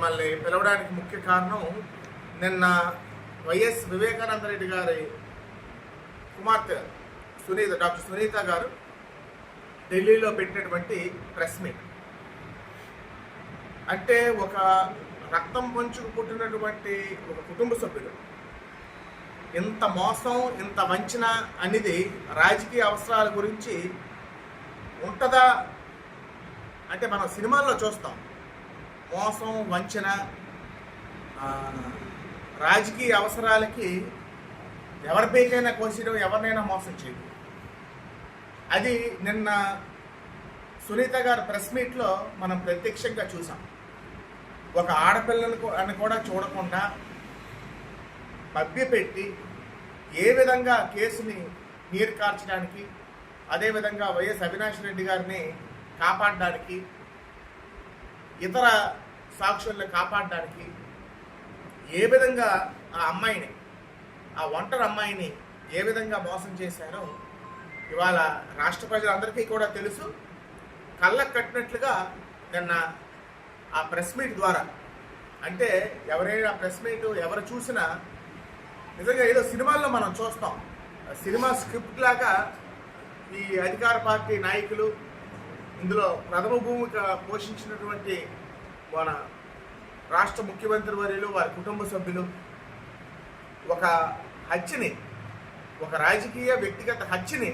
మిమ్మల్ని పిలవడానికి ముఖ్య కారణం నిన్న వైఎస్ వివేకానంద రెడ్డి గారి కుమార్తె సునీత డాక్టర్ సునీత గారు ఢిల్లీలో పెట్టినటువంటి ప్రెస్ మీట్. అంటే ఒక రక్తం పంచుకు పుట్టినటువంటి ఒక కుటుంబ సభ్యులు. ఇంత మోసం ఇంత వంచన అనేది రాజకీయ అవసరాల గురించి ఉంటుందా? అంటే మనం సినిమాల్లో చూస్తాం. మోసం వంచన రాజకీయ అవసరాలకి ఎవరి పేకైనా కోసేయడం ఎవరినైనా మోసం చేయడం. అది నిన్న సునీత గారు ప్రెస్ మీట్లో మనం ప్రత్యక్షంగా చూసాం. ఒక ఆడపిల్లను అని కూడా చూడకుండా మభ్యపెట్టి ఏ విధంగా కేసుని నీరు కార్చడానికి అదేవిధంగా వైఎస్ అవినాష్ రెడ్డి గారిని కాపాడడానికి ఇతర సాక్షుల్ని కాపాడడానికి ఏ విధంగా ఆ అమ్మాయిని ఆ ఒంటరి అమ్మాయిని ఏ విధంగా మోసం చేశారో ఇవాళ రాష్ట్ర ప్రజలందరికీ కూడా తెలుసు. కళ్ళకు కట్టినట్లుగా నిన్న ఆ ప్రెస్ మీట్ ద్వారా అంటే ఎవరైనా ప్రెస్ మీట్ ఎవరు చూసినా నిజంగా ఏదో సినిమాల్లో మనం చూస్తాం. ఆ సినిమా స్క్రిప్ట్ లాగా ఈ అధికార పార్టీ నాయకులు ఇందులో ప్రథమ భూమిక పోషించినటువంటి మన రాష్ట్ర ముఖ్యమంత్రి వర్యులు వారి కుటుంబ సభ్యులు ఒక హత్యని ఒక రాజకీయ వ్యక్తిగత హత్యని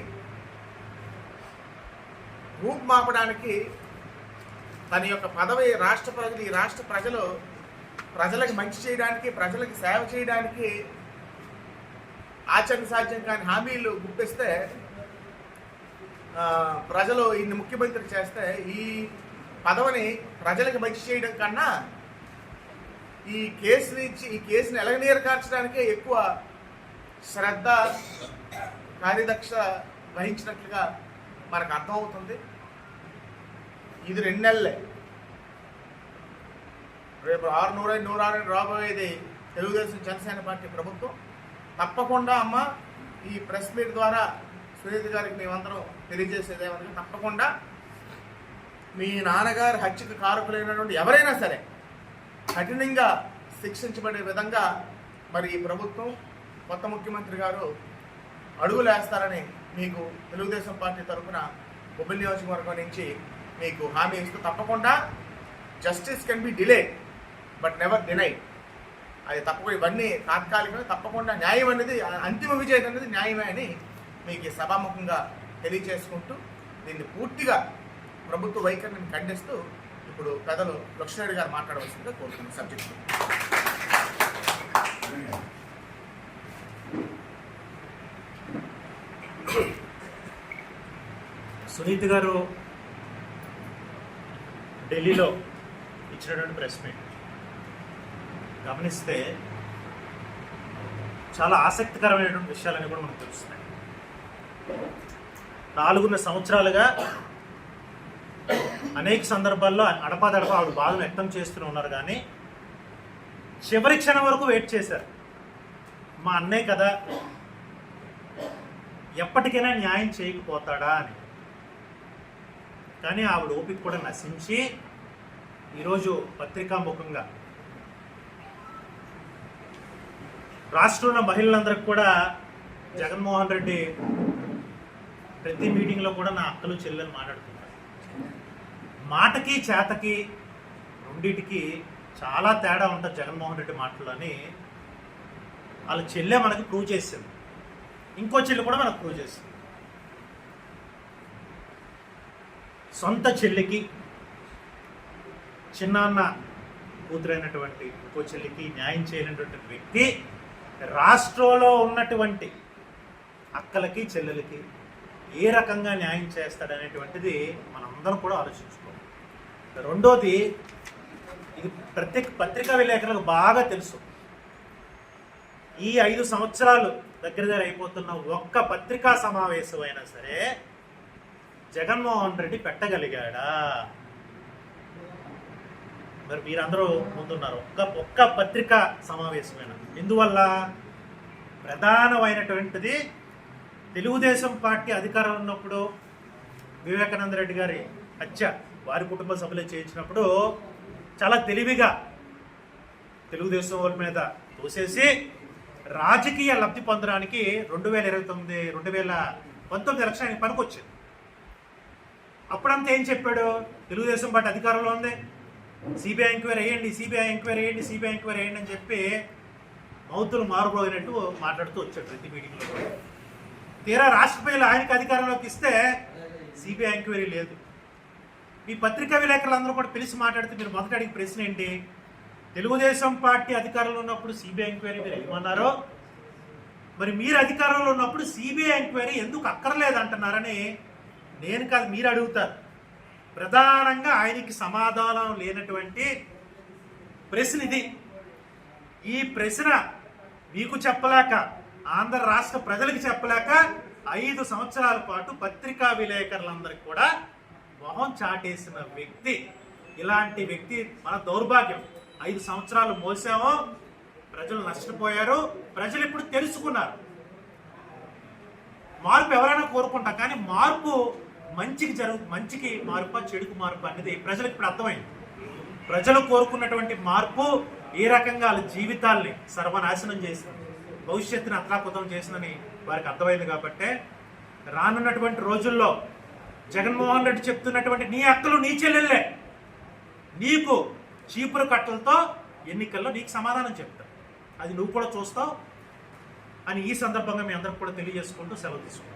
రూపుమాపడానికి తన యొక్క పదవి రాష్ట్ర ప్రజలు ఈ రాష్ట్ర ప్రజలు ప్రజలకు మంచి చేయడానికి ప్రజలకు సేవ చేయడానికి ఆచరణ సాధ్యం కాని హామీలు గుప్పిస్తే ప్రజలు ఈయన్ని ముఖ్యమంత్రి చేస్తే ఈ పదవిని ప్రజలకు మంచి చేయడం కన్నా ఈ కేసుని ఇచ్చి ఈ కేసుని ఎలగనీరు కార్చడానికే ఎక్కువ శ్రద్ధ కార్యదక్ష వహించినట్లుగా మనకు అర్థమవుతుంది. ఇది రెండు నెలలే. రేపు ఆరు నూరై నూరారు రాబోయేది తెలుగుదేశం జనసేన పార్టీ ప్రభుత్వం. తప్పకుండా అమ్మ ఈ ప్రెస్ మీట్ ద్వారా సునీత గారికి మేమందరం తెలియజేసేది తప్పకుండా మీ నాన్నగారు హత్యకు కారకులైనటువంటి ఎవరైనా సరే కఠినంగా శిక్షించబడే విధంగా మరి ఈ ప్రభుత్వం కొత్త ముఖ్యమంత్రి గారు అడుగులు వేస్తారని మీకు తెలుగుదేశం పార్టీ తరఫున ఉప నియోజకవర్గం నుంచి మీకు హామీ ఇస్తూ తప్పకుండా justice can be delay but never deny అది తప్పకుండా ఇవన్నీ తాత్కాలికమే తప్పకుండా న్యాయం అనేది అంతిమ విజయం అనేది న్యాయమే అని మీకు సభాముఖంగా తెలియజేసుకుంటూ దీన్ని పూర్తిగా ప్రభుత్వ వైఖరిని ఖండిస్తూ ఇప్పుడు పెద్దలు లక్ష్మణరెడ్డి గారు మాట్లాడవలసిందిగా కోరుతున్న సబ్జెక్టు సునీత్ గారు ఢిల్లీలో ఇచ్చినటువంటి ప్రెస్ మీట్. గమనిస్తే చాలా ఆసక్తికరమైనటువంటి విషయాలని కూడా మనకు తెలుస్తున్నాయి. నాలుగున్నర సంవత్సరాలుగా అనేక సందర్భాల్లో అడపాదడప ఆవిడ బాధను వ్యక్తం చేస్తూనే ఉన్నారు కానీ చివరి క్షణం వరకు వెయిట్ చేశారు. మా అన్నయ్య కదా ఎప్పటికైనా న్యాయం చేయకపోతాడా అని. కానీ ఆవిడ ఓపిక కూడా నశించి ఈరోజు పత్రికాముఖంగా రాష్ట్రంలో మహిళలందరికి కూడా జగన్మోహన్ రెడ్డి ప్రతి మీటింగ్లో కూడా నా అక్కలు చెల్లెలు మాట్లాడుతున్నారు. మాటకి చేతకి రెండిటికి చాలా తేడా ఉంటుంది జగన్మోహన్ రెడ్డి మాటలని వాళ్ళ చెల్లె మనకి ప్రూవ్ చేసింది. ఇంకో చెల్లి కూడా మనకు ప్రూవ్ చేసింది. సొంత చెల్లికి చిన్నాన్న కూతురైనటువంటి ఇంకో చెల్లికి న్యాయం చేయనటువంటి వ్యక్తి రాష్ట్రంలో ఉన్నటువంటి అక్కలకి చెల్లెలకి ఏ రకంగా న్యాయం చేస్తాడనేటువంటిది మనందరం కూడా ఆలోచించుకోవాలి. రెండోది ఇది ప్రత్యేక పత్రికా విలేకరులకు బాగా తెలుసు. ఈ ఐదు సంవత్సరాలు దగ్గర దగ్గర అయిపోతున్న ఒక్క పత్రికా సమావేశం అయినా సరే జగన్మోహన్ రెడ్డి పెట్టగలిగాడా? మరి మీరందరూ ముందున్నారు. ఒక్క ఒక్క పత్రికా సమావేశమైన. ఎందువల్ల? ప్రధానమైనటువంటిది తెలుగుదేశం పార్టీ అధికారం ఉన్నప్పుడు వివేకానంద రెడ్డి గారి హత్య. వారి కుటుంబ సభ్యులే చేయించినప్పుడు చాలా తెలివిగా తెలుగుదేశం వాళ్ళ మీద తోసేసి రాజకీయ లబ్ధి పొందడానికి రెండు వేల ఇరవై తొమ్మిది రెండు వేల పంతొమ్మిది ఎలక్షన్ ఆయనకి పనికొచ్చింది. అప్పుడంతా ఏం చెప్పాడు? తెలుగుదేశం పార్టీ అధికారంలో ఉంది. సిబిఐ ఎంక్వైరీ వేయండి సిబిఐ ఎంక్వైరీ వేయండి సిబిఐ ఎంక్వైరీ వేయండి అని చెప్పి మౌతులు మారుపోయినట్టు మాట్లాడుతూ వచ్చాడు ప్రతి మీటింగ్లో. తీరా రాష్ట్రపతిలో ప్రజలు ఆయనకి అధికారంలోకి ఇస్తే సిబిఐ ఎంక్వైరీ లేదు. మీ పత్రికా విలేకరులందరూ కూడా పిలిచి మాట్లాడితే మీరు మొదట అడిగే ప్రశ్న ఏంటి? తెలుగుదేశం పార్టీ అధికారంలో ఉన్నప్పుడు సిబిఐ ఎంక్వైరీ మీరు ఏమన్నారో మరి మీరు అధికారంలో ఉన్నప్పుడు సిబిఐ ఎంక్వైరీ ఎందుకు అక్కర్లేదు అంటున్నారని నేను కాదు మీరు అడుగుతారు. ప్రధానంగా ఆయనకి సమాధానం లేనటువంటి ప్రశ్న ఇది. ఈ ప్రశ్న మీకు చెప్పలేక ఆంధ్ర రాష్ట్ర ప్రజలకు చెప్పలేక ఐదు సంవత్సరాల పాటు పత్రికా విలేకరులందరికీ కూడా మొహం చాటేసిన వ్యక్తి ఇలాంటి వ్యక్తి మన దౌర్భాగ్యం. ఐదు సంవత్సరాలు మోసాము ప్రజలు నష్టపోయారు ప్రజలు ఇప్పుడు తెలుసుకున్నారు. మార్పు ఎవరైనా కోరుకుంటాం కానీ మార్పు మంచికి జరుగు మంచికి మార్పు చెడుకు మార్పు అనేది ప్రజలకు ఇప్పుడు అర్థమైంది. ప్రజలు కోరుకున్నటువంటి మార్పు ఏ రకంగా వాళ్ళ జీవితాల్ని సర్వనాశనం చేసింది. భవిష్యత్తుని అత్రాపుతం చేసిందని వారికి అర్థమైంది కాబట్టే రానున్నటువంటి రోజుల్లో జగన్మోహన్ రెడ్డి చెప్తున్నటువంటి నీ అక్కలు నీ చెల్లెళ్ళే. నీకు చీపురు కట్టలతో ఎన్నికల్లో నీకు సమాధానం చెప్తా. అది నువ్వు కూడా చూస్తావు. అని ఈ సందర్భంగా మీ అందరికి కూడా తెలియజేసుకుంటూ సెలవు తీసుకుంటాం